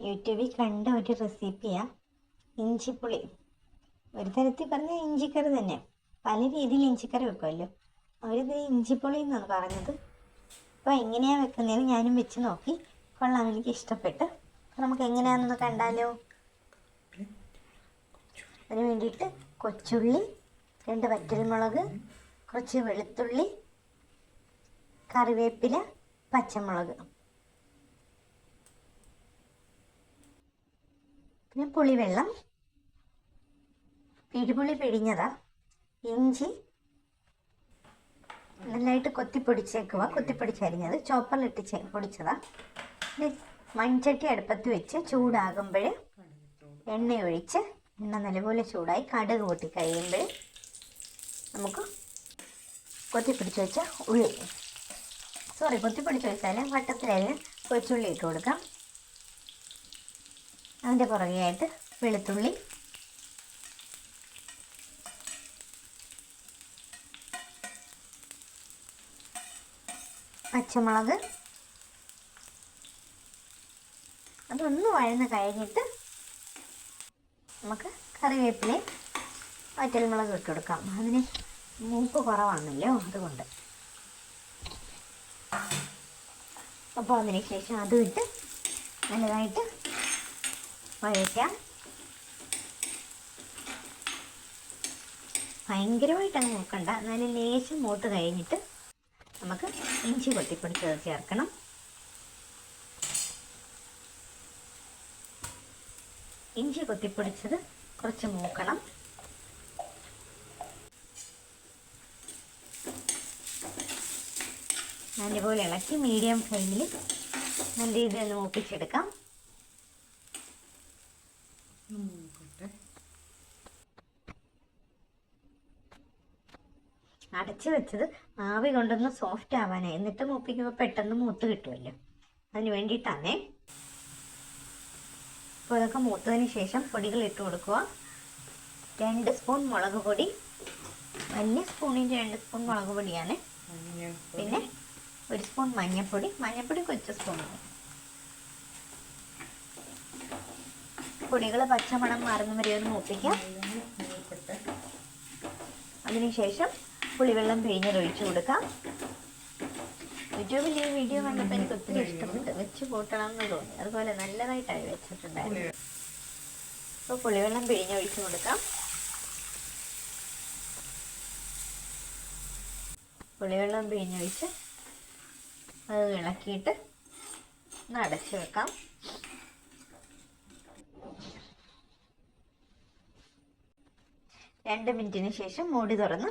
യൂട്യൂബിൽ കണ്ട ഒരു റെസിപ്പിയാണ് ഇഞ്ചിപ്പുളി. ഒരു തരത്തിൽ പറഞ്ഞാൽ ഇഞ്ചിക്കറി തന്നെ. പല രീതിയിൽ ഇഞ്ചിക്കറി വെക്കുമല്ലോ. അവരിത് ഇഞ്ചിപ്പുളി എന്നാണ് പറഞ്ഞത് അപ്പോൾ എങ്ങനെയാണ് വെക്കുന്നതെന്ന് ഞാനും വെച്ച് നോക്കി. കൊള്ളാം എനിക്ക് ഇഷ്ടപ്പെട്ട്. നമുക്ക് എങ്ങനെയാണെന്ന് കണ്ടാലോ? അതിന് വേണ്ടിയിട്ട് കൊച്ചുള്ളി രണ്ട് വറ്റൽമുളക് കുറച്ച് വെളുത്തുള്ളി കറിവേപ്പില പച്ചമുളക്. പിന്നെ പുളിവെള്ളം പിടിപുളി പിഴിഞ്ഞതാ ഇഞ്ചി നല്ലതായിട്ട് കൊത്തിപ്പൊടിച്ചേക്കുക കൊത്തിപ്പൊടിച്ചരിഞ്ഞത് ചോപ്പറിലിട്ട് പൊടിച്ചതാ. പിന്നെ മൺചട്ടി അടുപ്പത്ത് വെച്ച് ചൂടാകുമ്പോൾ എണ്ണ ഒഴിച്ച് എണ്ണ നല്ലപോലെ ചൂടായി കടുക് പൊട്ടി കഴിയുമ്പോൾ നമുക്ക് കൊത്തിപ്പിടിച്ച് വെച്ച ഉള്ളി. സോറി കൊത്തിപ്പിടിച്ച് വെച്ചാൽ വട്ടത്തിലരിഞ്ഞ് കൊച്ചുള്ളി ഇട്ട് കൊടുക്കാം. അതിന്റെ പുറകെയായിട്ട് വെളുത്തുള്ളി. പച്ചമുളക്. അതൊന്ന് വഴന്ന് കഴിഞ്ഞിട്ട് നമുക്ക് കറിവേപ്പിലയും വറ്റൽമുളക് ഇട്ട് കൊടുക്കാം. അതിന് മൂപ്പ് കുറവാണല്ലോ അതുകൊണ്ട്. അപ്പോൾ അതിന് ശേഷം അതും ഇട്ട് നല്ലതായിട്ട് വഴറ്റാം ഭയങ്കരമായിട്ട് അങ്ങ് നോക്കണ്ട എന്നാലും ലേശം മൂട്ട് കഴിഞ്ഞിട്ട് നമുക്ക് ഇഞ്ചി കൊത്തിപ്പൊടിച്ചത് ചേർക്കണം. ഇഞ്ചി കൊത്തിപ്പൊടിച്ചത് കുറച്ച് മൂക്കണം. നല്ലപോലെ ഇളക്കി മീഡിയം ഫ്ലെയിമിൽ നല്ല രീതിയിൽ ഒന്ന് മൂപ്പിച്ചെടുക്കാം അടച്ചു വെച്ചത് ആവി കൊണ്ടൊന്ന് സോഫ്റ്റ് ആവാനായി. എന്നിട്ട് മൂപ്പിക്കുമ്പോൾ പെട്ടെന്ന് മൂത്ത് കിട്ടുമല്ലോ അതിന് വേണ്ടിയിട്ടാണേ അപ്പോൾ ഇതൊക്കെ മൂത്തതിന് ശേഷം പൊടികൾ ഇട്ട് കൊടുക്കുക. രണ്ട് സ്പൂൺ മുളക് പൊടി. വലിയ സ്പൂണിന്റെ രണ്ട് സ്പൂൺ മുളക് പൊടിയാണ്. പിന്നെ ഒരു സ്പൂൺ മഞ്ഞൾപ്പൊടി മഞ്ഞൾപ്പൊടി കൊച്ചു സ്പൂൺ. പൊടികൾ പച്ചമണം മാറുന്ന വരെ ഒന്ന് മൂപ്പിക്കാം. അതിനുശേഷം പുളിവെള്ളം പിഴിഞ്ഞൊഴിച്ചു കൊടുക്കാം. യൂട്യൂബിൽ ഈ വീഡിയോ കണ്ടപ്പോൾ എനിക്ക് ഒത്തിരി ഇഷ്ടപ്പെട്ടു. വെച്ച് കൂട്ടണം എന്ന് തോന്നി. അതുപോലെ നല്ലതായിട്ടാണ് വെച്ചിട്ടുണ്ടായിരുന്നു. അപ്പോൾ പുളിവെള്ളം പിഴിഞ്ഞൊഴിച്ചു കൊടുക്കാം. പുളിവെള്ളം പിഴിഞ്ഞൊഴിച്ച് അത് ഇളക്കിയിട്ട് ഒന്ന് അടച്ചു വെക്കാം. രണ്ട് മിനിറ്റിന് ശേഷം മൂടി തുറന്ന്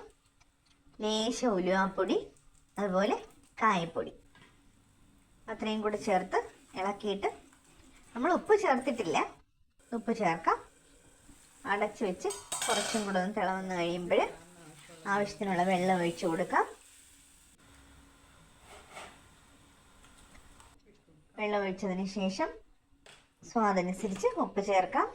ലേശ ഉലുവാപ്പൊടി അതുപോലെ കായപ്പൊടി. അത്രയും കൂടി ചേർത്ത് ഇളക്കിയിട്ട് നമ്മൾ ഉപ്പ് ചേർത്തിട്ടില്ല. ഉപ്പ് ചേർക്കാം. അടച്ച് വെച്ച് കുറച്ചും കൂടെ ഒന്ന് തിളവന്ന് കഴിയുമ്പോൾ ആവശ്യത്തിനുള്ള വെള്ളം ഒഴിച്ചു കൊടുക്കാം. വെള്ളം ഒഴിച്ചതിന് ശേഷം സ്വാദനുസരിച്ച് ഉപ്പ് ചേർക്കാം.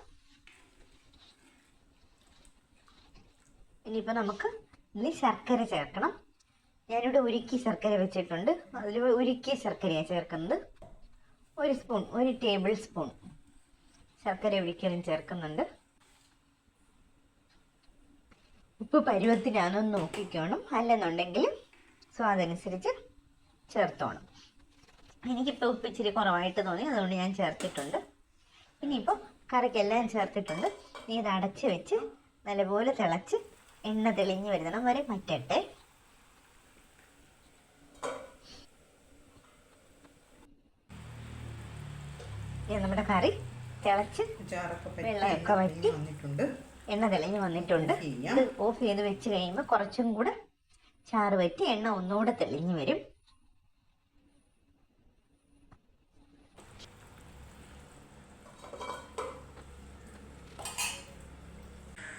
ഇനിയിപ്പോൾ നമുക്ക് ഇനി ശർക്കര ചേർക്കണം. ഞാനിവിടെ ഉരുക്കി ശർക്കര വെച്ചിട്ടുണ്ട്. അതിൽ ഉരുക്കിയ ശർക്കരയാണ് ചേർക്കുന്നത്. ഒരു സ്പൂൺ ഒരു ടേബിൾ സ്പൂൺ ശർക്കര ഒരിക്കലും ചേർക്കുന്നുണ്ട്. ഉപ്പ് പരുവത്തിനാണെന്ന് നോക്കിക്കോണം. അല്ലെന്നുണ്ടെങ്കിൽ സ്വാദനുസരിച്ച് ചേർത്തോണം. എനിക്കിപ്പോൾ ഉപ്പ് ഇച്ചിരി കുറവായിട്ട് തോന്നി അതുകൊണ്ട് ഞാൻ ചേർത്തിട്ടുണ്ട്. ഇനിയിപ്പോൾ കറിക്കെല്ലാം ചേർത്തിട്ടുണ്ട്. നീ ഇത് അടച്ച് വെച്ച് നല്ലപോലെ തിളച്ച് എണ്ണ തെളിഞ്ഞു വരുന്നതും വരെ മറ്റട്ടെ നമ്മുടെ കറി തിളച്ച് വെള്ളമൊക്കെ വറ്റി എണ്ണ തെളിഞ്ഞു വന്നിട്ടുണ്ട്. ഇത് ഓഫ് ചെയ്ത് വെച്ച് കഴിയുമ്പോൾ കുറച്ചും കൂടെ ചാറ് വറ്റി എണ്ണ ഒന്നുകൂടെ തെളിഞ്ഞു വരും.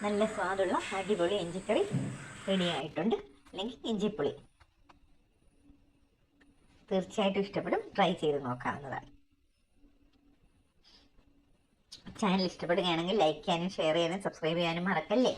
നല്ല സ്വാദുള്ള അടിപൊളി ഇഞ്ചിക്കറി റെഡിയായിട്ടുണ്ട്. അല്ലെങ്കിൽ ഇഞ്ചിപ്പുളി. തീർച്ചയായിട്ടും ഇഷ്ടപ്പെടും. ട്രൈ ചെയ്ത് നോക്കാവുന്നതാണ്. ചാനൽ ഇഷ്ടപ്പെടുകയാണെങ്കിൽ ലൈക്ക് ചെയ്യാനും ഷെയർ ചെയ്യാനും സബ്സ്ക്രൈബ് ചെയ്യാനും മറക്കല്ലേ?